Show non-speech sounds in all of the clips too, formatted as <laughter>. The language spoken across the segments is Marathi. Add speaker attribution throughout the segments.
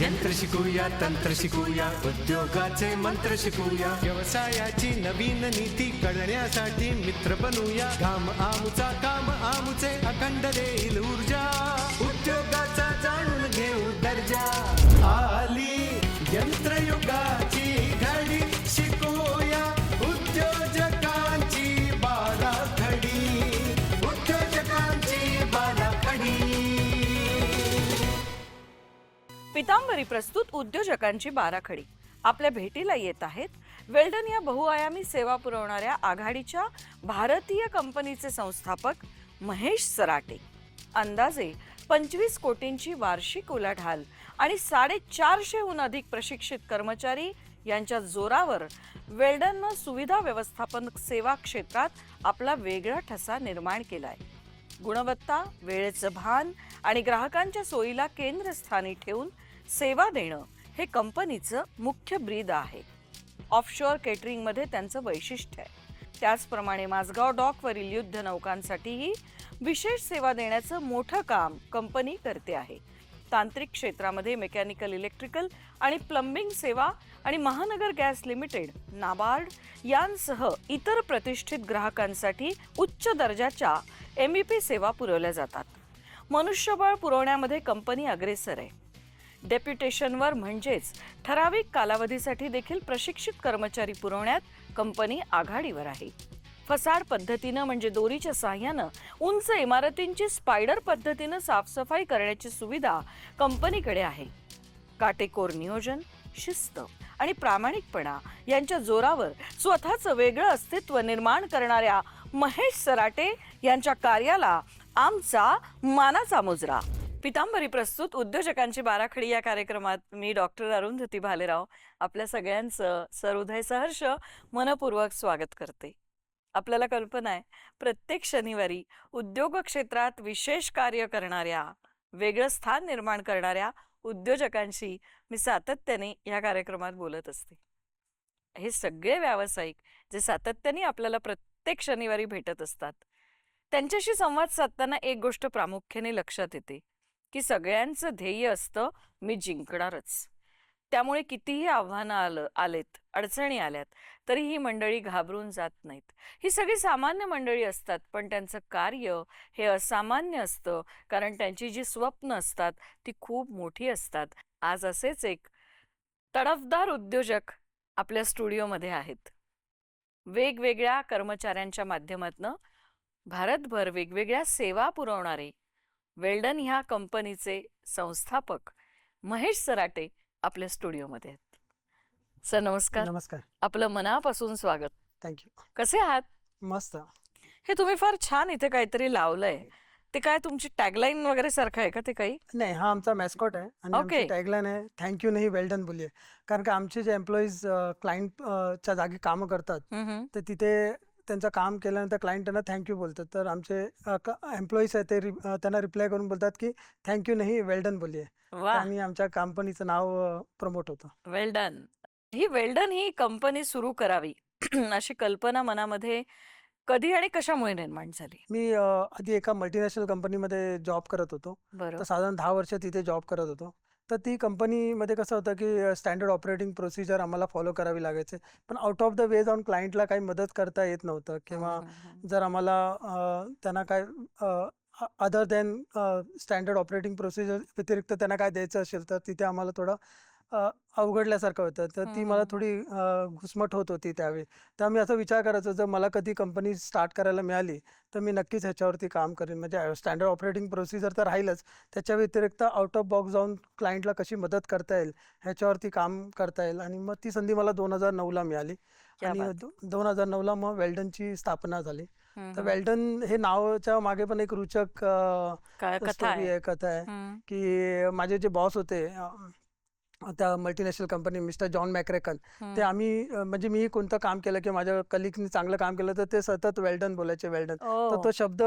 Speaker 1: यंत्र शिकूया तंत्र शिकूया उद्योगाचे मंत्र शिकूया. व्यवसायाची नवीन नीती कळण्यासाठी मित्र बनूया. काम आमुचा काम आमुचे अखंड देईल ऊर्जा. उद्योगा
Speaker 2: पितांबरी प्रस्तुत उद्योजकांची बाराखडी. आपल्या भेटीला येत आहेत वेल्डन या बहुआयामी सेवा पुरवणाऱ्या आघाडीच्या भारतीय कंपनीचे संस्थापक महेश सराटे. अंदाजे पंचवीस कोटींची वार्षिक उलाढाल आणि साडेचारशेहून अधिक प्रशिक्षित कर्मचारी यांच्या जोरावर वेल्डननं सुविधा व्यवस्थापन सेवा क्षेत्रात आपला वेगळा ठसा निर्माण केलाय. गुणवत्ता वेळेचं भान आणि ग्राहकांच्या सोयीला केंद्रस्थानी ठेवून सेवा देणं हे कंपनीचं मुख्य ब्रीद आहे. ऑफशोअर केटरिंगमध्ये त्यांचं वैशिष्ट्य आहे. त्याचप्रमाणे माझगाव डॉकवरील युद्ध नौकांसाठीही विशेष सेवा देण्याचं मोठं काम कंपनी करते आहे. तांत्रिक क्षेत्रामध्ये मेकॅनिकल इलेक्ट्रिकल आणि प्लंबिंग सेवा आणि महानगर गॅस लिमिटेड नाबार्ड यांसह इतर प्रतिष्ठित ग्राहकांसाठी उच्च दर्जाच्या एम ई पी सेवा पुरवल्या जातात. मनुष्यबळ पुरवण्यामध्ये कंपनी अग्रेसर आहे. डेप्युटेशनवर म्हणजेच ठराविक कालावधीसाठी देखील प्रशिक्षित कर्मचारी पुरवण्यात कंपनी आघाडीवर आहे. फसाड पद्धतीनं म्हणजे दोरीच्या साह्यानं उंच इमारतींची स्पायडर पद्धतीनं साफसफाई करण्याची सुविधा कंपनीकडे आहे. काटेकोर नियोजन शिस्त आणि प्रामाणिकपणा यांच्या जोरावर स्वतःचं वेगळं अस्तित्व निर्माण करणाऱ्या महेश सराटे यांच्या कार्याला आमचा मानाचा मुजरा. पितांबरी प्रस्तुत उद्योजकांची बाराखडी या कार्यक्रमात मी डॉक्टर अरुंधती भालेराव आपल्या सगळ्यांचं सहृदय सहर्ष मनपूर्वक स्वागत करते. आपल्याला कल्पना आहे प्रत्येक शनिवारी उद्योग क्षेत्रात विशेष कार्य करणाऱ्या वेगळं स्थान निर्माण करणाऱ्या उद्योजकांशी मी सातत्याने या कार्यक्रमात बोलत असते. हे सगळे व्यावसायिक जे सातत्याने आपल्याला प्रत्येक शनिवारी भेटत असतात त्यांच्याशी संवाद साधताना एक गोष्ट प्रामुख्याने लक्षात येते. की सगळ्यांचं ध्येय असतं मी जिंकणारच. त्यामुळे कितीही आव्हानं आलं आलेत अडचणी आल्यात तरी ही मंडळी घाबरून जात नाहीत. ही सगळी सामान्य मंडळी असतात पण त्यांचं कार्य हे असामान्य असतं कारण त्यांची जी स्वप्न असतात ती खूप मोठी असतात. आज असेच एक तडफदार उद्योजक आपल्या स्टुडिओमध्ये आहेत. वेगवेगळ्या कर्मचाऱ्यांच्या माध्यमातनं भारतभर वेगवेगळ्या सेवा पुरवणारे वेल्डन ह्या कंपनीचे संस्थापक महेश सराटे आपल्या स्टुडिओमध्ये आहेत. सर नमस्कार.
Speaker 3: नमस्कार.
Speaker 2: आपलं मनापासून स्वागत.
Speaker 3: थँक्यू
Speaker 2: कसे आहात?
Speaker 3: मस्त.
Speaker 2: हे तुम्ही फार छान इथे काहीतरी लावलंय. ते काय तुमची टॅगलाईन वगैरे सारखं आहे का ते काही?
Speaker 3: नाही हा आमचा मॅस्कॉट आहे आणि
Speaker 2: Okay.
Speaker 3: आमची टॅगलाईन आहे थँक्यू नाही वेल डन बोलिये कारण का आमचे जे एम्प्लॉईज क्लायंट च्या जागी कामं करतात
Speaker 2: हम्म.
Speaker 3: तर तिथे त्यांचं काम केल्यानंतर क्लायंट त्यांना थँक्यू बोलतात. तर आमचे एम्प्लॉईज आहेत ते रि- त्यांना रिप्लाय करून बोलतात की थँक्यू नाही वेल डन बोलिये आणि आमच्या कंपनीचं नाव प्रमोट होतं.
Speaker 2: वेल डन ही वेल्डन ही कंपनी सुरू करावी. <clears throat> अशी कल्पना मनामध्ये कधी आणि कशामुळे निर्माण झाली?
Speaker 3: मी आधी एका मल्टीनॅशनल कंपनीमध्ये जॉब करत होतो. तर साधारण दहा वर्ष तिथे जॉब करत होतो. तर ती कंपनीमध्ये कसं होतं की स्टँडर्ड ऑपरेटिंग प्रोसिजर आम्हाला फॉलो करावी लागायचे पण आउट ऑफ द वे जाऊन क्लायंटला काही मदत करता येत नव्हतं किंवा. जर आम्हाला त्यांना काय other than standard operating procedure व्यतिरिक्त त्यांना काय द्यायचं असेल तर तिथे आम्हाला थोडं अवघडल्यासारखं होतं. तर ती मला. थोडी घुसमट होत होती त्यावेळी. तर मी असं विचार करायचो जर मला कधी कंपनी स्टार्ट करायला मिळाली तर मी नक्कीच ह्याच्यावरती काम करेन. म्हणजे स्टँडर्ड ऑपरेटिंग प्रोसिजर तर राहीलच. त्याच्या व्यतिरिक्त आउट ऑफ बॉक्स जाऊन क्लायंटला कशी मदत करता येईल ह्याच्यावरती काम करता येईल. आणि मग ती संधी मला दोन हजार नऊला मिळाली. आणि. दोन हजार नऊला मग वेल्डनची स्थापना झाली. तर. वेल्डन हे नावाच्या मागे पण एक रुचक
Speaker 2: कथा
Speaker 3: स्टोरी
Speaker 2: आहे.
Speaker 3: कथा की माझे जे बॉस होते त्या multinational company mister John McCracken ते. आम्ही म्हणजे मी कोणतं काम केलं किंवा माझ्या कलिगनी चांगलं काम केलं तर ते सतत वेल्डन बोलायचे वेल्डन तर तो शब्द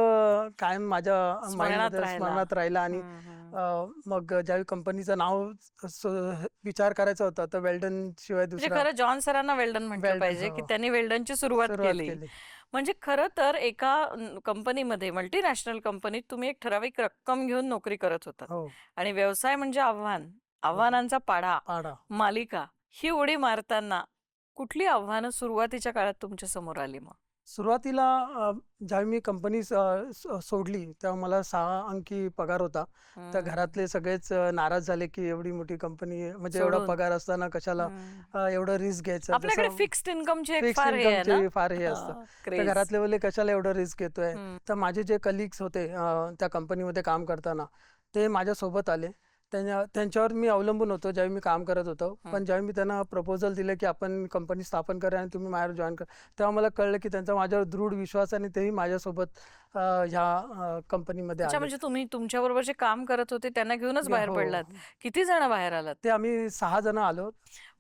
Speaker 3: कायम माझ्या
Speaker 2: स्मरणात राहिला.
Speaker 3: आणि मग ज्यावेळी कंपनीचं नाव विचार करायचा होता तर वेल्डन शिवाय
Speaker 2: म्हणजे
Speaker 3: दुसरा
Speaker 2: खरं जॉन सरांना वेल्डन पाहिजे की
Speaker 3: हो.
Speaker 2: त्यांनी वेल्डनची सुरुवात
Speaker 3: सुरुवात
Speaker 2: केली. म्हणजे खरं तर एका कंपनीमध्ये मल्टीनॅशनल कंपनीत तुम्ही एक ठराविक रक्कम घेऊन नोकरी करत होता.
Speaker 3: हो.
Speaker 2: आणि व्यवसाय म्हणजे आव्हान. आव्हानांचा पाढा
Speaker 3: पाडा
Speaker 2: मालिका ही उडी मारताना कुठली आव्हानं सुरुवातीच्या काळात तुमच्यासमोर आली मग
Speaker 3: सुरुवातीला अ, ज्यावेळी मी कंपनी सोडली तेव्हा मला सहा अंकी पगार होता तर
Speaker 2: हम्म.
Speaker 3: घरातले सगळेच अ, नाराज झाले की एवढी मोठी कंपनी म्हणजे एवढा
Speaker 2: सोडून.
Speaker 3: पगार असताना कशाला
Speaker 2: हम्म.
Speaker 3: अ, एवढं रिस्क घ्यायचं
Speaker 2: आपल्याकडे
Speaker 3: जसं
Speaker 2: फिक्स्ड इन्कमची एक फार हे आहे
Speaker 3: income
Speaker 2: ना
Speaker 3: चे फार हे असतं
Speaker 2: हा,
Speaker 3: तर
Speaker 2: craze.
Speaker 3: घरातले बोलले कशाला एवढं रिस्क घेतोय
Speaker 2: हम्म.
Speaker 3: तर माझे जे कलिग्स होते अ, त्या कंपनीमध्ये काम करताना ते माझ्यासोबत आले त्यांच्या त्यांच्यावर मी अवलंबून होतो ज्यावेळी मी काम करत होतो. पण ज्यावेळी मी त्यांना प्रपोजल दिले की आपण कंपनी स्थापन करा आणि तुम्ही माझ्यावर जॉईन करा तेव्हा मला कळलं की त्यांचा माझ्यावर दृढ विश्वास आणि तेही माझ्यासोबत ह्या कंपनीमध्ये
Speaker 2: म्हणजे तुम्ही तुमच्या बरोबर जे काम करत होते त्यांना घेऊनच बाहेर
Speaker 3: हो.
Speaker 2: पडलात. किती जण बाहेर आलात?
Speaker 3: ते आम्ही सहा जण आलो.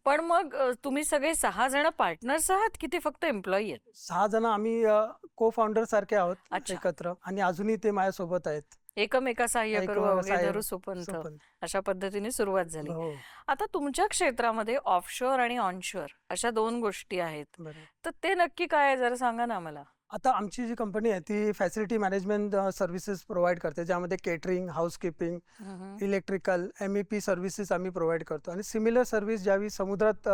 Speaker 2: पण मग तुम्ही सगळे सहा जण पार्टनर्स आहात की ते फक्त एम्प्लॉई आहेत?
Speaker 3: सहा जण आम्ही को फाउंडर सारखे आहोत. एकत्र आणि अजूनही ते माझ्यासोबत आहेत.
Speaker 2: एकमेका सहाय्य करू अवघे धरू सुपंथ. अशा पद्धतीने सुरुवात झाली.
Speaker 3: हो.
Speaker 2: आता तुमच्या क्षेत्रामध्ये ऑफशोअर आणि ऑनशोअर अशा दोन गोष्टी आहेत. तर ते नक्की काय आहे जरा सांगा ना मला
Speaker 3: आता आमची जी कंपनी आहे ती फॅसिलिटी मॅनेजमेंट सर्व्हिसेस प्रोव्हाइड करते. ज्यामध्ये catering housekeeping electrical M E P services आम्ही प्रोव्हाइड करतो. आणि सिमिलर सर्व्हिस ज्यावेळी समुद्रात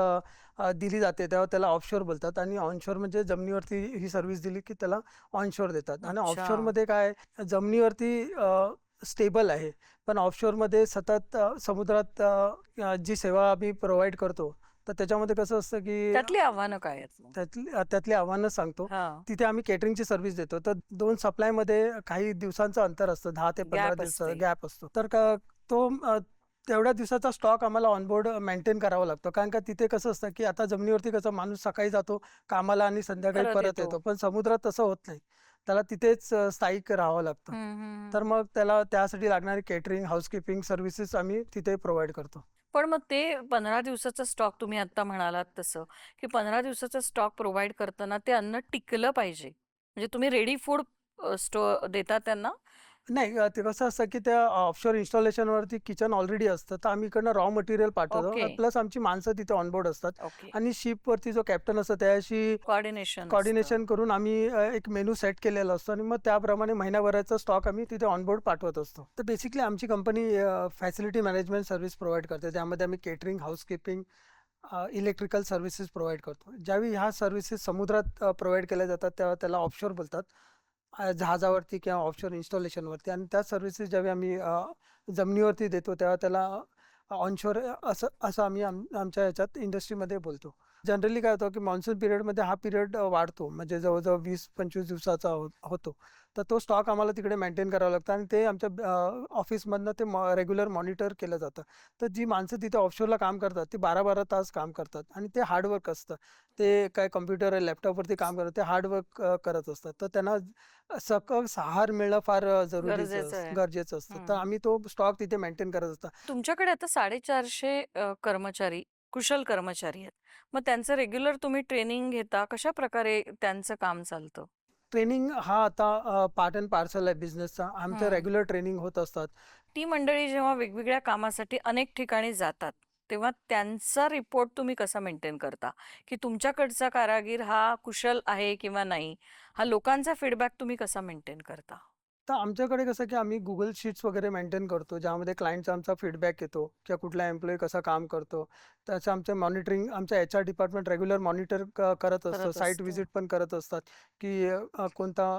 Speaker 3: दिली जाते तेव्हा त्याला ऑफशोर बोलतात. आणि ऑनशोर म्हणजे जमिनीवरती ही सर्व्हिस दिली की त्याला ऑनशोर देतात. आणि
Speaker 2: अच्छा.
Speaker 3: ऑफशोरमध्ये काय जमिनीवरती स्टेबल आहे. पण ऑफशोरमध्ये सतत समुद्रात जी सेवा आम्ही प्रोव्हाइड करतो तर त्याच्यामध्ये कसं असतं की
Speaker 2: त्यातली आव्हानं काय आहेत मग?
Speaker 3: त्यातली त्यातली आव्हानं सांगतो.
Speaker 2: हा.
Speaker 3: तिथे आम्ही केटरिंगची सर्व्हिस देतो. तर दोन सप्लायमध्ये काही दिवसांचं अंतर असतं. दहा ते पंधरा
Speaker 2: Gap असते.
Speaker 3: गॅप असतो. तर का- तो अ, तेवढ्या दिवसाचा स्टॉक आम्हाला ऑनबोर्ड मेंटेन करावा लागतो. कारण का तिथे कसं असतं की आता जमिनीवरती कसं माणूस सकाळी जातो कामाला आणि संध्याकाळी
Speaker 2: परत
Speaker 3: परत
Speaker 2: येतो.
Speaker 3: येतो. पण समुद्रात तसं होत नाही. त्याला तिथेच अ, स्थायिक राहावं लागतं.
Speaker 2: हम्म, हम्म,
Speaker 3: तर. मग त्याला त्यासाठी लागणारी केटरिंग हाऊसकीपिंग सर्व्हिसेस आम्ही तिथे प्रोव्हाइड करतो.
Speaker 2: पण मग ते पंधरा दिवसाचा स्टॉक तुम्ही आता म्हणालात तसं की पंधरा दिवसाचा स्टॉक प्रोव्हाइड करताना ते अन्न टिकलं पाहिजे. म्हणजे तुम्ही रेडी फूड स्टो देता त्यांना
Speaker 3: नाही अ, ते कसं असतं की त्या ऑफशोर इन्स्टॉलेशनवरती किचन ऑलरेडी असतं. तर आम्ही इकडनं रॉ मटेरियल पाठवतो. प्लस आमची माणसं तिथे ऑनबोर्ड असतात.
Speaker 2: ओके
Speaker 3: आणि शिपवरती जो कॅप्टन असतो त्याशी
Speaker 2: कॉर्डिनेशन
Speaker 3: कॉर्डिनेशन करून आम्ही अ, एक मेनू सेट केलेला असतो. आणि मग त्याप्रमाणे महिन्याभराचा स्टॉक आम्ही तिथे ऑनबोर्ड पाठवत असतो. तर बेसिकली आमची company facility management service provide करते. त्यामध्ये आम्ही catering housekeeping electrical services provide करतो. ज्यावेळी ह्या सर्व्हिसेस समुद्रात प्रोव्हाइड केल्या जातात तेव्हा त्याला ऑफशोर बोलतात. जहाजावरती किंवा ऑफशोअर इन्स्टॉलेशनवरती आणि त्या सर्व्हिसेस ज्यावेळी आम्ही जमिनीवरती देतो तेव्हा त्याला ऑनशोर असं असं आम्ही आम आमच्या ह्याच्यात इंडस्ट्रीमध्ये बोलतो. जनरली काय होतं की मान्सून पिरियडमध्ये हा पिरियड वाढतो. म्हणजे जवळजवळ वीस पंचवीस दिवसाचा हो होतो. तर तो स्टॉक आम्हाला तिकडे मेंटेन करावा लागतो आणि ते आमच्या ऑफिसमधनं ते रेग्युलर मॉनिटर केलं जातं. तर जी माणसं तिथे ऑफशोरला काम करतात ती बारा बारा तास काम करतात आणि ते हार्डवर्क असतं. ते काय कम्प्युटर लॅपटॉपवरती काम करतात ते हार्डवर्क करत असतात. तर त्यांना सकस आहार मिळणं फार अ, जरुरीचं
Speaker 2: गरजेचं
Speaker 3: असतं-
Speaker 2: आहे.
Speaker 3: गरजेचं असतं. तर. आम्ही तो स्टॉक तिथे मेंटेन करत असतो.
Speaker 2: तुमच्याकडे आता साडेचारशे कर्मचारी कुशल कर्मचारी आहेत. मग त्यांचं रेग्युलर तुम्ही ट्रेनिंग घेता कशा प्रकारे त्यांचं काम चालतं?
Speaker 3: ट्रेनिंग हा आता पार्ट अँड पार्सल आहे बिझनेसचा. आमचं. रेग्युलर ट्रेनिंग होत असतात.
Speaker 2: ती मंडळी जेव्हा वेगवेगळ्या कामासाठी अनेक ठिकाणी जातात तेव्हा त्यांचा रिपोर्ट तुम्ही कसा मेंटेन करता? की तुमच्याकडचा कारागीर हा कुशल आहे किंवा नाही? हा लोकांचा फीडबॅक तुम्ही कसा मेंटेन करता?
Speaker 3: तर आमच्याकडे कसं की आम्ही गुगल शीट्स वगैरे मेंटेन करतो ज्यामध्ये क्लायंटचा आमचा फीडबॅक येतो किंवा कुठला एम्प्लॉई कसा काम करतो. त्याचं आमचं मॉनिटरिंग आमचं H R department regular monitor करत असतं साईट. व्हिजिट पण करत असतात की कोणता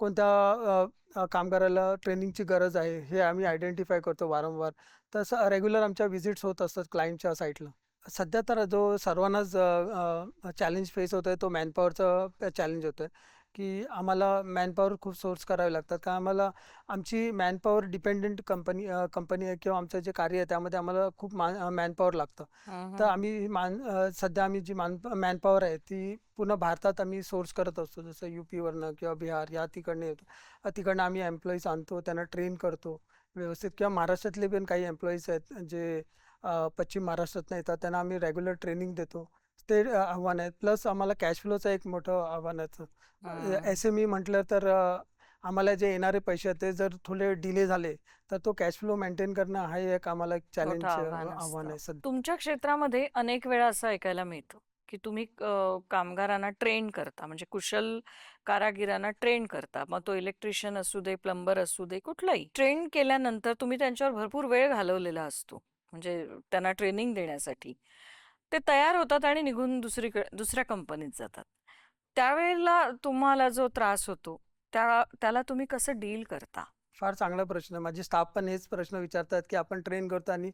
Speaker 3: कोणत्या कामगाराला ट्रेनिंगची गरज आहे हे आम्ही आयडेंटिफाय करतो वारंवार. तसं रेग्युलर आमच्या व्हिजिट्स होत असतात क्लायंटच्या साईटला सध्या तर जो सर्वांनाच चॅलेंज फेस होतोय तो मॅनपॉवरचा चॅलेंज होतोय. की आम्हाला मॅनपॉवर खूप सोर्स करावे लागतात. कारण आम्हाला आमची मॅनपॉवर डिपेंडंट कंपनी कंपनी आहे किंवा आमचं जे कार्य आहे त्यामध्ये आम्हाला खूप मॅनपॉवर लागतं. तर आम्ही मान सध्या आम्ही जी मान मॅनपॉवर आहे ती पूर्ण भारतात आम्ही सोर्स करत असतो. जसं यू पीवरनं किंवा बिहार या तिकडनं येतो. तिकडनं आम्ही एम्प्लॉईज आणतो त्यांना ट्रेन करतो. व्यवस्थित किंवा महाराष्ट्रातले पण काही एम्प्लॉईज आहेत जे पश्चिम महाराष्ट्रातनं येतात त्यांना आम्ही रेग्युलर ट्रेनिंग देतो. ते आव्हान आहे. प्लस आम्हाला कॅश फ्लोचं एक मोठं आव्हान आहे. एस एम ई म्हटलं तर आम्हाला जे येणारे पैसे आहेत ते जर थोडे डिले झाले तर तो कॅश फ्लो मेंटेन करणं हा एक आम्हाला चॅलेंज
Speaker 2: आव्हान
Speaker 3: आहे. सध्या.
Speaker 2: तुमच्या क्षेत्रामध्ये अनेक वेळा असं ऐकायला मिळतं की तुम्ही कामगारांना ट्रेन करता म्हणजे कुशल कारागिरांना ट्रेन करता. मग तो इलेक्ट्रिशियन असू दे प्लंबर असू दे कुठलाही. ट्रेन केल्यानंतर तुम्ही त्यांच्यावर भरपूर वेळ घालवलेला असतो. म्हणजे त्यांना ट्रेनिंग देण्यासाठी. ते तयार होतात आणि निघून दुसरीकडे दुसऱ्या कंपनीत जातात. त्यावेळेला तुम्हाला जो त्रास होतो त्या त्याला तुम्ही कसं डील करता?
Speaker 3: फार चांगला प्रश्न. आहे माझे स्टाफ पण हेच प्रश्न विचारतात की आपण ट्रेन करतो आणि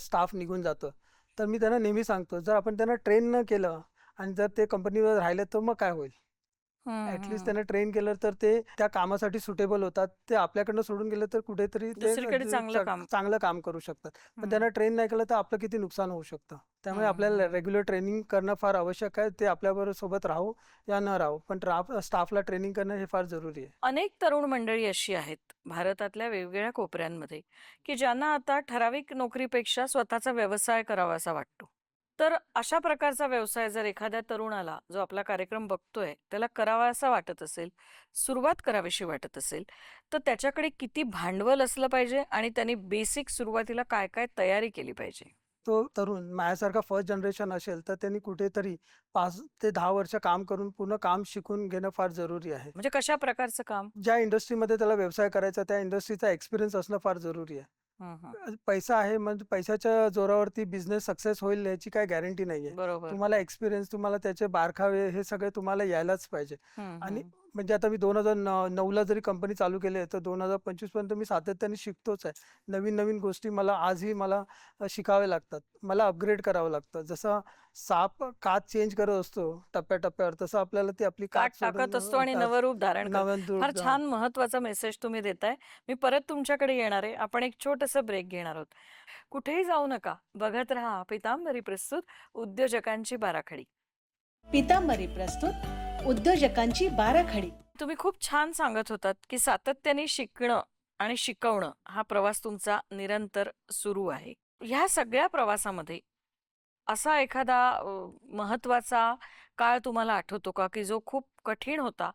Speaker 3: स्टाफ निघून जातो. तर मी त्यांना नेहमी सांगतो जर आपण त्यांना ट्रेन न केलं आणि जर ते कंपनीवर राहिलं तर मग काय होईल? ऍटलिस्ट. त्यांना ट्रेन केलं तर ते त्या कामासाठी सुटेबल होतात. ते आपल्याकडनं सोडून गेले तर कुठेतरी ते
Speaker 2: चांगलं काम-
Speaker 3: चांगलं काम करू शकतात. पण. त्यांना ट्रेन नाही केलं तर आपलं किती नुकसान होऊ शकतं. त्यामुळे आपल्याला. रेग्युलर ट्रेनिंग करणं फार आवश्यक आहे. ते आपल्याबरोबर सोबत राहू या न राहू. पण स्टाफला ट्रेनिंग करणं हे फार जरुरी आहे.
Speaker 2: अनेक तरुण मंडळी अशी आहेत भारतातल्या वेगवेगळ्या कोपऱ्यांमध्ये की ज्यांना आता ठराविक नोकरीपेक्षा स्वतःचा व्यवसाय करावासा वाटतो. तर अशा प्रकारचा व्यवसाय जर एखाद्या तरुणाला जो आपला कार्यक्रम बघतोय त्याला करावासा वाटत असेल सुरुवात करावीशी वाटत असेल तर त्याच्याकडे किती भांडवल असलं पाहिजे आणि त्यांनी बेसिक सुरुवातीला काय काय तयारी केली पाहिजे?
Speaker 3: तो तरुण माझ्यासारखा फर्स्ट जनरेशन असेल तर त्यांनी कुठेतरी पाच ते दहा वर्ष काम करून पूर्ण काम शिकून घेणं फार जरुरी आहे.
Speaker 2: म्हणजे कशा प्रकारचं काम?
Speaker 3: ज्या इंडस्ट्रीमध्ये त्याला व्यवसाय करायचा त्या इंडस्ट्रीचा एक्सपिरियन्स असणं फार जरुरी आहे.
Speaker 2: हं, हं.
Speaker 3: पैसा आहे म्हणजे पैशाच्या जोरावरती बिझनेस सक्सेस होईल याची काय गॅरंटी नाहीये
Speaker 2: बरोबर
Speaker 3: तुम्हाला एक्सपिरियन्स तुम्हाला त्याचे बारखावे हे सगळे तुम्हाला यायलाच पाहिजे आणि. म्हणजे आता मी दोन हजार नऊला जरी कंपनी चालू केली आहे तर दोन हजार पंचवीसपर्यंत मी सातत्याने शिकतोच आहे. नवीन नवीन गोष्टी मला आजही मला अ, शिकाव्या लागतात. मला अपग्रेड करावं लागतं. जसं साप काच चेंज करत असतो टप्प्याटप्प्यावर तसं आपल्याला ती आपली
Speaker 2: काट टाकत असतो आणि
Speaker 3: काच-
Speaker 2: नवं रूप धारण फार छान महत्त्वाचा मेसेज तुम्ही देताय. मी परत तुमच्याकडे येणार आहे. आपण एक छोटंसं ब्रेक घेणार आहोत. कुठेही जाऊ नका. बघत राहा पितांबरी प्रस्तुत उद्योजकांची बाराखडी.
Speaker 4: पितांबरी प्रस्तुत उद्योजकांची बाराखडी.
Speaker 2: तुम्ही खूप छान सांगत होतात की सातत्याने शिकणं आणि शिकवणं हा प्रवास तुमचा निरंतर सुरू आहे. ह्या सगळ्या प्रवासामध्ये असा एखादा महत्त्वाचा काळ तुम्हाला आठवतो का? की जो खूप कठीण होता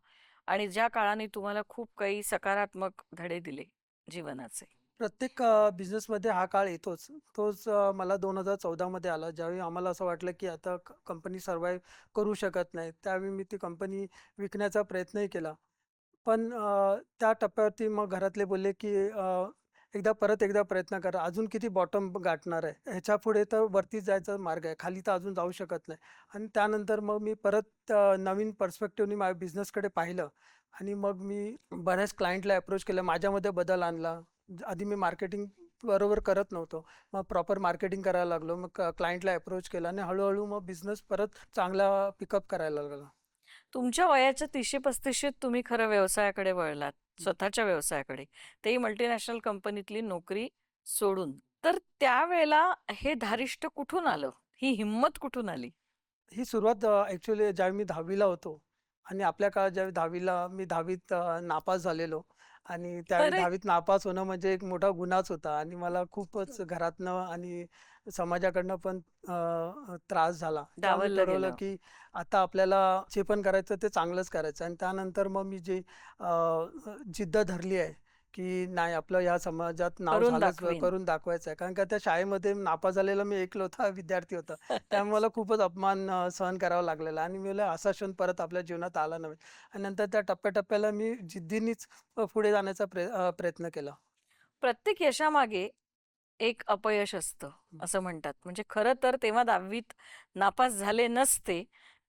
Speaker 2: आणि ज्या काळाने तुम्हाला खूप काही सकारात्मक धडे दिले जीवनाचे?
Speaker 3: प्रत्येक बिझनेसमध्ये हा काळ येतोच. तोच अ, मला दोन हजार चौदामध्ये आला. ज्यावेळी आम्हाला असं वाटलं की आता कंपनी सर्वाईव्ह करू शकत नाही त्यावेळी मी ती कंपनी विकण्याचा प्रयत्नही केला. पण अ, त्या टप्प्यावरती मग घरातले बोलले की अ, एकदा परत एकदा प्रयत्न करा. अजून किती बॉटम गाठणार आहे? ह्याच्या पुढे तर वरतीच जायचा मार्ग आहे. खाली तर अजून जाऊ शकत नाही. आणि त्यानंतर मग मी परत अ, नवीन पर्स्पेक्टिव्हनी माझ्या बिझनेसकडे पाहिलं. आणि मग मी बऱ्याच क्लायंटला अप्रोच केलं. माझ्यामध्ये बदल आणला. आधी मी मार्केटिंग बरोबर करत नव्हतो. मग प्रॉपर मार्केटिंग करायला लागलो. मग क्लायंटला अप्रोच केला आणि हळूहळू मग बिझनेस परत चांगला पिकअप करायला लागला.
Speaker 2: तुमच्या वयाच्या तिशी पस्तीशीत तुम्ही खरं व्यवसायाकडे वळलात स्वतःच्या व्यवसायाकडे. तेही मल्टीनॅशनल कंपनीतली नोकरी सोडून. तर त्यावेळेला हे धारिष्ट कुठून आलं? ही हिंमत कुठून आली?
Speaker 3: ही सुरुवात ॲक्च्युली ज्यावेळी मी दहावीला होतो आणि आपल्या काळात ज्यावेळी दहावीला मी दहावीत नापास झालेलो आणि त्यावेळी
Speaker 2: अरे!
Speaker 3: दहावीत नापास होणं म्हणजे एक मोठा गुन्हाच होता आणि मला खूपच घरातनं आणि समाजाकडनं पण अ, त्रास झाला त्यामुळे
Speaker 2: डावललं
Speaker 3: ठरवलं
Speaker 2: गेलं.
Speaker 3: की आता आपल्याला जे पण करायचं ते चांगलंच करायचं आणि त्यानंतर मग मी जी अ, जिद्द धरली आहे की नाही आपलं या समाजात नाव
Speaker 2: करून
Speaker 3: झालंच
Speaker 2: दाखवीन.
Speaker 3: करून दाखवायचं आहे कारण का त्या शाळेमध्ये नापास झालेला मी एकलौता विद्यार्थी होता. त्यामुळे मला खूपच अपमान अ, सहन करावा लागलेला. आणि मी मला असा क्षण परत आपल्या जीवनात आला नव्हे. आणि नंतर त्या टप्प्याटप्प्याला मी जिद्दीनेच अ, पुढे जाण्याचा प्रय अ, प्रयत्न केला.
Speaker 2: प्रत्येक यशामागे एक अपयश असतं असं म्हणतात. म्हणजे खरं तर तेव्हा दहावीत नापास झाले नसते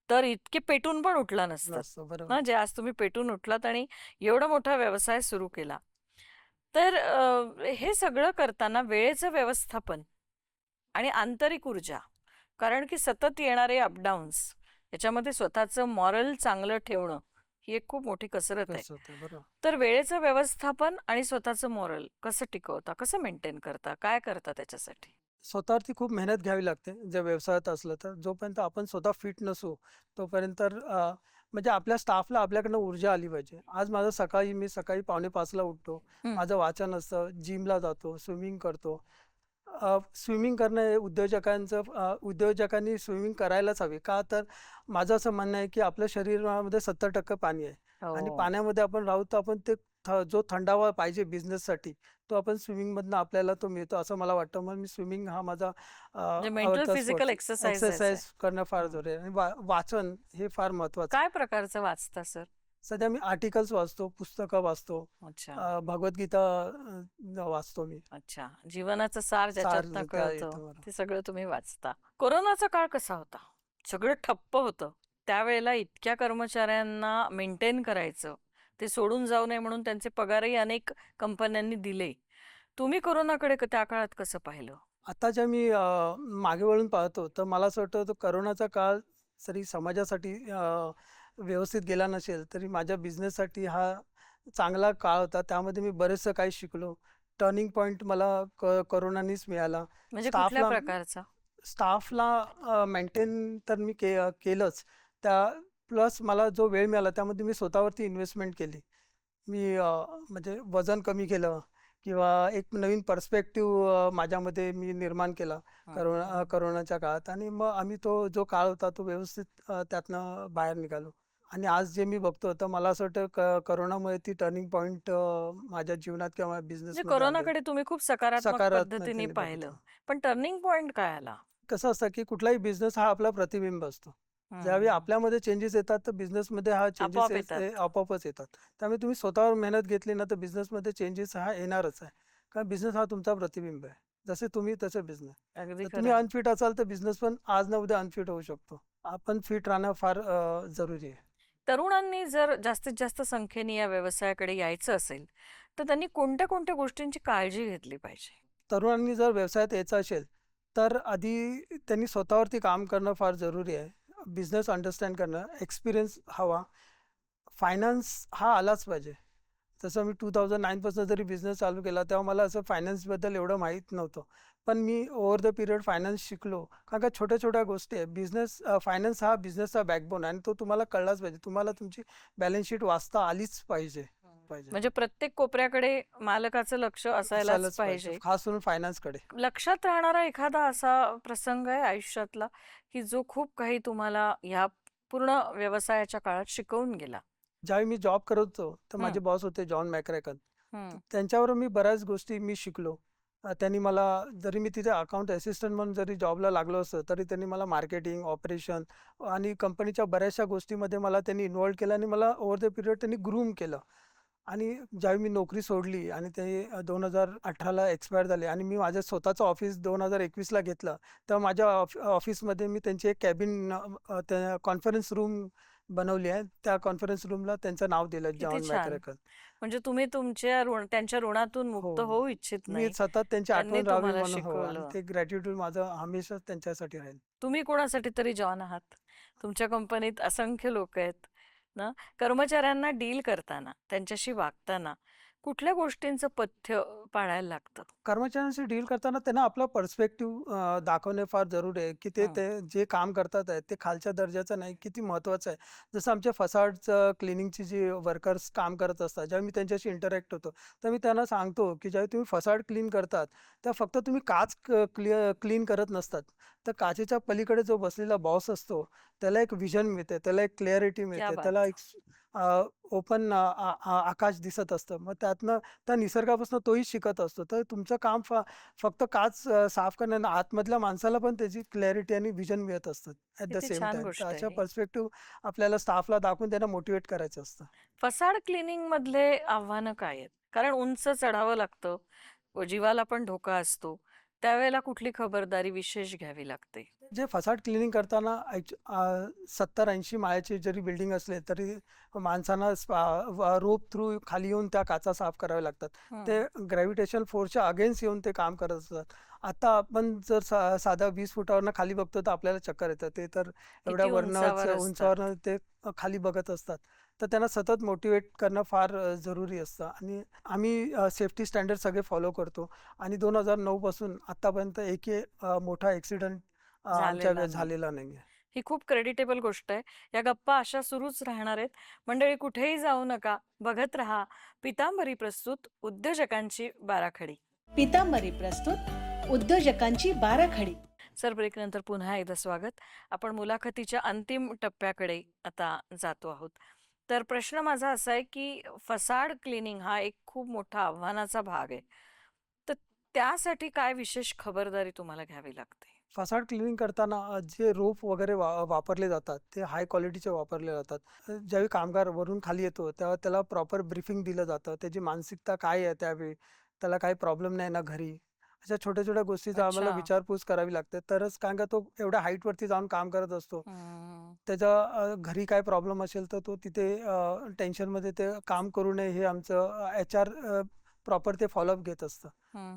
Speaker 2: तर इतके पेटून पण उठला नसतात.
Speaker 3: असं बरोबर.
Speaker 2: ना जे आज तुम्ही पेटून उठलात आणि एवढा मोठा व्यवसाय सुरू केला. तर अ, हे सगळं करताना वेळेचं व्यवस्थापन आणि आंतरिक ऊर्जा. कारण की सतत येणारे अपडाऊन्स याच्यामध्ये स्वतःचं मॉरल चांगलं ठेवणं ही एक खूप मोठी कसरत आहे.
Speaker 3: होतं, बरोबर.
Speaker 2: तर वेळेचं व्यवस्थापन आणि स्वतःचं मॉरल कसं टिकवता कसं मेंटेन करता काय करता त्याच्यासाठी?
Speaker 3: स्वतःवरती खूप मेहनत घ्यावी लागते जर व्यवसायात असलं तर. जोपर्यंत आपण स्वतः फिट नसू तोपर्यंत अ, म्हणजे आपल्या स्टाफला आपल्याकडनं ऊर्जा आली पाहिजे. आज माझं सकाळी मी सकाळी पावणे पाचला उठतो. माझं वाचन असतं जिमला जातो स्विमिंग करतो. स्विमिंग करणं हे उद्योजकांचं उद्योजकांनी स्विमिंग करायलाच हवी. का तर माझं असं म्हणणं आहे की आपल्या शरीरामध्ये सत्तर टक्के पाणी आहे. आणि
Speaker 2: हो.
Speaker 3: पाण्यामध्ये आपण राहू तर आपण ते जो थंडावा पाहिजे बिझनेससाठी तो आपण स्विमिंगमधनं आपल्याला तो मिळतो असं मला वाटतं. म्हणून मी स्विमिंग हा माझा
Speaker 2: म्हणजे फिजिकल
Speaker 3: स्पोर्ट्स
Speaker 2: एक्सरसाइज
Speaker 3: करणं फार जरुरी आहे. आणि वाचन हे फार महत्वाचं
Speaker 2: काय प्रकारचं वाचता सर?
Speaker 3: सध्या मी आर्टिकल्स वाचतो पुस्तकं वाचतो भगवद्गीता वाचतो मी.
Speaker 2: अच्छा. जीवनाचं सार ज्याच्यातनं
Speaker 3: त्या
Speaker 2: कळतं. ते सगळं तुम्ही वाचता. कोरोनाचा काळ कसा होता? सगळं ठप्प होतं. त्यावेळेला इतक्या कर्मचाऱ्यांना मेंटेन करायचं ते सोडून जाऊ नये म्हणून त्यांचे पगारही अनेक कंपन्यांनी दिले. तुम्ही कोरोनाकडे त्या काळात कसं पाहिलं?
Speaker 3: आता ज्या मी मागे वळून पाहतो तर मला असं वाटतं तो करोनाचा काळ जरी समाजासाठी व्यवस्थित गेला नसेल तरी माझ्या बिझनेससाठी हा चांगला काळ होता. त्यामध्ये मी बरेचसं काही शिकलो. टर्निंग पॉईंट मला करोनानीच मिळाला.
Speaker 2: म्हणजे प्रकारचा?
Speaker 3: स्टाफला मेंटेन तर मी के केलंच. त्या प्लस मला जो वेळ मिळाला त्यामध्ये मी स्वतःवरती इन्व्हेस्टमेंट केली. मी म्हणजे वजन कमी केलं किंवा एक नवीन पर्स्पेक्टिव्ह माझ्यामध्ये मी निर्माण केला. करोना करोनाच्या काळात. आणि मग आम्ही तो जो काळ होता तो व्यवस्थित त्यातनं बाहेर निघालो. आणि आज जे मी बघतो तर मला असं वाटतं क करोनामुळे ती टर्निंग पॉईंट माझ्या जीवनात किंवा
Speaker 2: म्हणजे
Speaker 3: बिझनेसमध्ये
Speaker 2: कोरोनाकडे तुम्ही खूप सकारात्मक पद्धतीने पाहिलं. पण टर्निंग पॉइंट काय आला?
Speaker 3: कसं असतं की कुठलाही बिझनेस हा आपला प्रतिबिंब असतो. ज्यावेळी. आपल्यामध्ये चेंजेस येतात तर बिझनेसमध्ये हा चेंजेस. आपोआपच येतात. त्यामुळे तुम्ही स्वतःवर मेहनत घेतली ना तर बिझनेसमध्ये चेंजेस हा येणारच आहे. कारण बिझनेस हा तुमचा प्रतिबिंब आहे. जसे तुम्ही तसे बिझनेस तुम्ही. अनफिट असाल तर बिझनेस पण आज ना उद्या अनफिट होऊ शकतो. आपण फिट राहणं फार जरुरी आहे.
Speaker 2: तरुणांनी जर जास्तीत जास्त संख्येने या व्यवसायाकडे यायचं असेल तर त्यांनी कोणत्या कोणत्या गोष्टींची काळजी घेतली पाहिजे?
Speaker 3: तरुणांनी जर व्यवसायात यायचं असेल तर आधी त्यांनी स्वतःवरती काम करणं फार जरुरी आहे. बिझनेस अंडरस्टँड करणं एक्सपिरियन्स हवा. फायनान्स हा आलाच पाहिजे. जसं मी टू थाउजंड नाईनपासून जरी बिझनेस चालू केला तेव्हा मला असं फायनान्सबद्दल एवढं माहीत नव्हतं. पण मी ओव्हर द पिरियड फायनान्स शिकलो. कारण का छोट्या छोट्या गोष्टी आहे बिझनेस फायनान्स हा बिझनेसचा बॅकबोन आहे आणि तो तुम्हाला कळलाच पाहिजे. तुम्हाला तुमची बॅलन्स शीट वाचता आलीच पाहिजे. पाहिजे.
Speaker 2: म्हणजे प्रत्येक कोपऱ्याकडे मालकाचं लक्ष असायलाच पाहिजे.
Speaker 3: खास करून फायनान्सकडे
Speaker 2: लक्षात राहणारा एखादा असा प्रसंग आहे आयुष्यातला की जो खूप काही तुम्हाला ह्या पूर्ण व्यवसायाच्या काळात शिकवून गेला.
Speaker 3: ज्यावेळी मी जॉब करत होतो तर माझे. बॉस होते जॉन मॅक्रॅकन. त्यांच्यावर मी बऱ्याच गोष्टी मी शिकलो. त्यांनी मला जरी मी तिथे अकाउंट असिस्टंट म्हणून जरी जॉबला लागलो असतं तरी त्यांनी मला मार्केटिंग ऑपरेशन आणि कंपनीच्या बऱ्याचशा गोष्टीमध्ये मला त्यांनी इन्व्हॉल्व केलं आणि मला ओव्हर द पिरियड त्यांनी ग्रूम केलं. आणि ज्यावेळी मी नोकरी सोडली आणि ते दोन हजार अठराला एक्सपायर झाले आणि मी माझं स्वतःचं ऑफिस दोन हजार एकवीसला घेतलं तेव्हा माझ्या ऑफ ऑफिसमध्ये मी त्यांची एक कॅबिन कॉन्फरन्स रूम बनवली आहे त्या कॉन्फरन्स रूमला त्यांचं नाव दिलं जॉन
Speaker 2: छान.
Speaker 3: मॅक्रॅकन
Speaker 2: म्हणजे तुम्ही तुमच्या त्यांच्या ऋणातून मुक्त
Speaker 3: हो.
Speaker 2: होऊ इच्छित
Speaker 3: मी सतत त्यांची आठवण राहावी म्हणून हो. ते ग्रॅटिट्यूड माझं हमेशा त्यांच्यासाठी राहील
Speaker 2: तुम्ही कोणासाठी तरी जॉन आहात तुमच्या कंपनीत असंख्य लोक आहेत ना कर्मचाऱ्यांना डील करताना त्यांच्याशी वागताना. कुठल्या गोष्टींचं पथ्य पाळायला लागतं
Speaker 3: कर्मचाऱ्यांशी डील करताना त्यांना आपला पर्स्पेक्टिव्ह दाखवणे फार जरुरी आहे की ते. ते जे काम करतात आहे ते खालच्या दर्जाचं नाही किती महत्त्वाचं आहे जसं आमच्या फसाडचं क्लिनिंगची जी वर्कर्स काम करत असतात जेव्हा मी त्यांच्याशी इंटरॅक्ट होतो तर मी त्यांना सांगतो की ज्यावेळी तुम्ही फसाड क्लीन करतात त्या फक्त तुम्ही काच क्लिअर क्लीन करत नसतात तर काचेच्या पलीकडे जो बसलेला बॉस असतो त्याला एक विजन मिळते त्याला एक क्लॅरिटी मिळते. त्याला एक ओपन आकाश दिसत असतं. मग त्यातनं त्या निसर्गापासून तोही शिकत असतो. तर तुमचं काम फ फक्त काच साफ करणं आतमधल्या माणसाला पण त्याची क्लॅरिटी आणि विजन मिळत असतं. ॲट द सेम टाइम अशा. पर्स्पेक्टिव्ह आपल्याला स्टाफला दाखवून त्यांना मोटिवेट करायचं असतं.
Speaker 2: फसाड क्लिनिंग मधले आव्हानं काय आहेत? कारण उंच चढावं लागतं. जीवाला पण धोका असतो. त्यावेळेला कुठली खबरदारी विशेष घ्यावी लागते?
Speaker 3: जे फसाड क्लिनिंग करताना सत्तर ऐंशी माळ्याची जरी बिल्डिंग असले तरी माणसांना रोप थ्रू खाली येऊन त्या काचा साफ कराव्या लागतात. ते ग्रॅव्हिटेशन फोर्सच्या अगेन्स्ट येऊन ते काम करत असतात. आता आपण जर सा साधा वीस फुटावरनं खाली बघतो तर आपल्याला चक्कर येतं ते तर एवढ्या वरनं. उंचावरनं ते खाली बघत असतात. तर त्यांना सतत मोटिवेट करणं फार जरुरी असतं. आणि आम्ही सेफ्टी स्टँडर्ड सगळे फॉलो करतो. आणि दोन हजार नऊ पासून आतापर्यंत एकही अ, मोठा ॲक्सिडेंट
Speaker 2: झालेला
Speaker 3: आमच्या
Speaker 2: नाही.
Speaker 3: झालेला नाही
Speaker 2: ही खूप क्रेडिटेबल गोष्ट आहे. या गप्पा अशा सुरूच राहणार आहेत. मंडळी कुठेही जाऊ नका. बघत राहा. पितांबरी प्रस्तुत उद्योजकांची बाराखडी.
Speaker 4: पितांबरी प्रस्तुत उद्योजकांची बाराखडी.
Speaker 2: सर ब्रेक नंतर पुन्हा एकदा स्वागत. आपण मुलाखतीच्या अंतिम टप्प्याकडे आता जातो आहोत. तर प्रश्न माझा असा आहे की फसाड क्लिनिंग हा एक खूप मोठा आव्हानाचा भाग आहे. तर त्यासाठी काय विशेष खबरदारी तुम्हाला घ्यावी लागते?
Speaker 3: फसाड क्लिनिंग करताना जे रोप वगैरे वा वापरले जातात ते हाय क्वालिटीचे वापरले जातात. ज्यावेळी कामगार वरून खाली येतो तेव्हा त्याला प्रॉपर ब्रीफिंग दिलं जातं. त्याची मानसिकता काय आहे त्यावेळी? त्याला काही प्रॉब्लेम नाही ना घरी? अशा छोट्या छोट्या गोष्टीचा आम्हाला. विचारपूस करावी लागते. तरच कारण का तो एवढ्या हाईटवरती जाऊन काम करत असतो. त्याच्या घरी काय प्रॉब्लेम असेल तर तो तिथे टेन्शनमध्ये ते काम करू नये हे आमचं एच आर प्रॉपर ते फॉलोअप घेत असतं.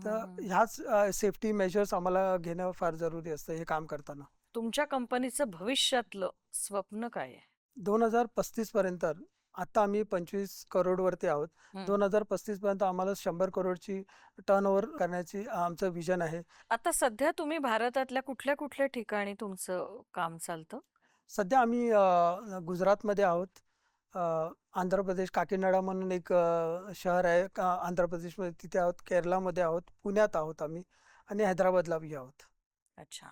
Speaker 3: तर. ह्याच सेफ्टी मेजर्स आम्हाला घेणं फार जरुरी असतं हे काम करताना.
Speaker 2: तुमच्या कंपनीचं भविष्यातलं स्वप्न काय आहे?
Speaker 3: दोन हजार पस्तीस पर्यंत आता आम्ही पंचवीस करोड वरती आहोत. दोन हजार पस्तीस पर्यंत आम्हाला शंभर करोडची टर्न ओव्हर करण्याची आमचं विजन आहे.
Speaker 2: आता सध्या तुम्ही भारतातल्या कुठल्या कुठल्या ठिकाणी तुमचं काम चालतं?
Speaker 3: सध्या आम्ही गुजरातमध्ये आहोत. आंध्र प्रदेश काकीनाडा म्हणून एक शहर आहे. का आंध्र प्रदेशमध्ये तिथे आहोत केरलामध्ये आहोत पुण्यात आहोत आम्ही आणि हैदराबादलाही आहोत.
Speaker 2: अच्छा.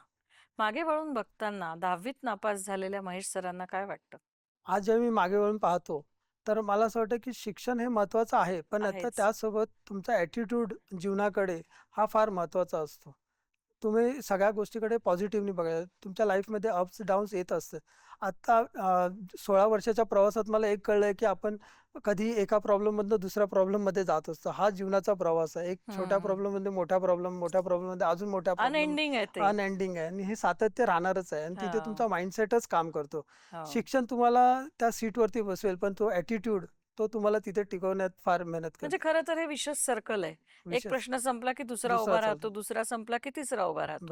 Speaker 2: मागे वळून बघताना दहावीत नापास झालेल्या महेश सरांना काय वाटतं?
Speaker 3: आज जेव्हा मी मागे वळून पाहतो. तर मला असं वाटतं की शिक्षण हे महत्त्वाचं आहे पण आता. त्यासोबत तुमचा ॲटिट्यूड जीवनाकडे हा फार महत्त्वाचा असतो. तुम्ही सगळ्या गोष्टीकडे पॉझिटिव्हली बघायला तुमच्या लाईफमध्ये अप्स डाऊन्स येत असते आता अ, सोळा वर्षाच्या प्रवासात मला एक कळलंय की आपण कधी एका प्रॉब्लेममधनं दुसऱ्या प्रॉब्लेममध्ये जात असतो. हा जीवनाचा प्रवास आहे. एक छोट्या. प्रॉब्लेममध्ये मोठा प्रॉब्लेम मोठ्या प्रॉब्लेममध्ये अजून मोठा प्रॉब्लेम
Speaker 2: अनएंडिंग आहे
Speaker 3: अनएंडिंग आहे. आणि हे सातत्य राहणारच आहे. आणि तिथे. तुमचा माइंडसेटच काम करतो.
Speaker 2: हो.
Speaker 3: शिक्षण तुम्हाला त्या सीटवरती बसवेल पण तो ॲटिट्यूड तो तुम्हाला तिथे टिकवण्यात फार मेहनत
Speaker 2: म्हणजे खरं तर हे विशेष सर्कल आहे. एक प्रश्न संपला की दुसरा उभा राहतो. दुसरा संपला की तिसरा उभा राहतो.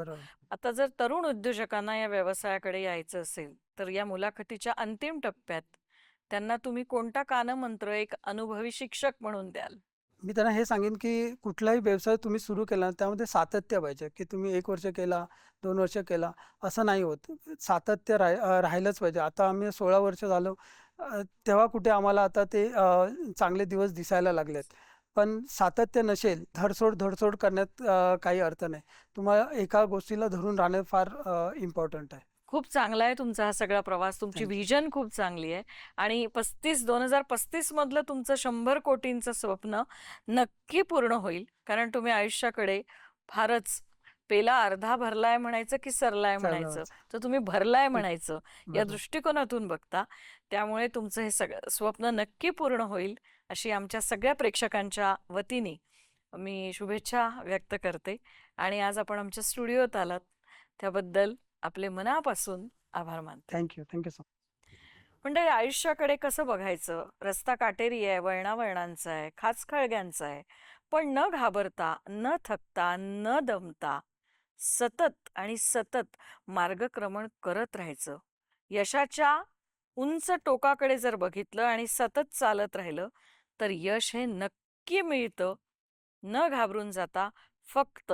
Speaker 2: आता जर तरुण उद्योजकांना या व्यवसायाकडे यायचं असेल तर या मुलाखतीच्या अंतिम टप्प्यात त्यांना तुम्ही कोणता कानमंत्र एक अनुभवी शिक्षक म्हणून द्याल?
Speaker 3: मी त्यांना हे सांगेन की कुठलाही व्यवसाय तुम्ही सुरू केला त्यामध्ये सातत्य पाहिजे की तुम्ही एक वर्ष केला दोन वर्ष केला असं नाही होत. सातत्य राह राहिलंच पाहिजे. आता आम्ही सोळा वर्ष झालो तेव्हा कुठे आम्हाला आता ते चांगले दिवस दिसायला लागलेत. पण सातत्य नसेल धडसोड धडसोड करण्यात काही अर्थ नाही. तुम्हाला एका गोष्टीला धरून राहणं फार इम्पॉर्टंट आहे.
Speaker 2: खूप चांगला आहे तुमचा हा सगळा प्रवास. तुमची. व्हिजन खूप चांगली आहे. आणि पस्तीस दोन हजार पस्तीस मधलं तुमचं शंभर कोटींचं स्वप्न नक्की पूर्ण होईल. कारण तुम्ही आयुष्याकडे फारच पेला अर्धा भरलाय म्हणायचं की सरलाय म्हणायचं. तर तुम्ही भरलाय म्हणायचं या. दृष्टिकोनातून बघता. त्यामुळे तुमचं हे सगळं स्वप्न नक्की पूर्ण होईल अशी आमच्या सगळ्या प्रेक्षकांच्या वतीने मी शुभेच्छा व्यक्त करते. आणि आज आपण आमच्या स्टुडिओत आलात. त्याबद्दल आपले मनापासून आभार मानते.
Speaker 3: थँक्यू थँक्यू सो
Speaker 2: म्हणजे आयुष्याकडे कसं बघायचं? रस्ता काटेरी आहे वळणावळणांचा आहे खाचखळग्यांचा आहे. पण न घाबरता न थकता न दमता सतत आणि सतत मार्गक्रमण करत राहायचं. यशाच्या उंच टोकाकडे जर बघितलं आणि सतत चालत राहिलं तर यश हे नक्की मिळतं. न घाबरून जाता फक्त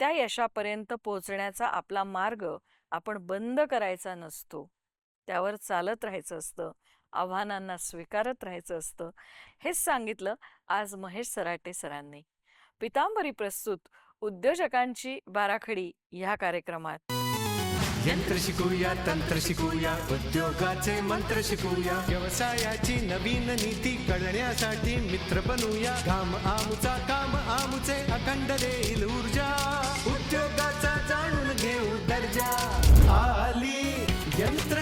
Speaker 2: त्या यशापर्यंत पोहोचण्याचा आपला मार्ग आपण बंद करायचा नसतो. त्यावर चालत राहायचं असतं. आव्हानांना स्वीकारत राहायचं असतं. हेच सांगितलं आज महेश सराटे सरांनी. पितांबरी प्रस्तुत उद्योजकांची बाराखडी ह्या कार्यक्रमात.
Speaker 1: यंत्र शिकूया तंत्र शिकूया उद्योगाचे मंत्र शिकूया. व्यवसायाची नवीन नीती कळण्यासाठी मित्र बनूया. घाम आमचा काम आमचे अखंड देईल ऊर्जा. उद्योगाचा రాజా ఆలి యంత్ర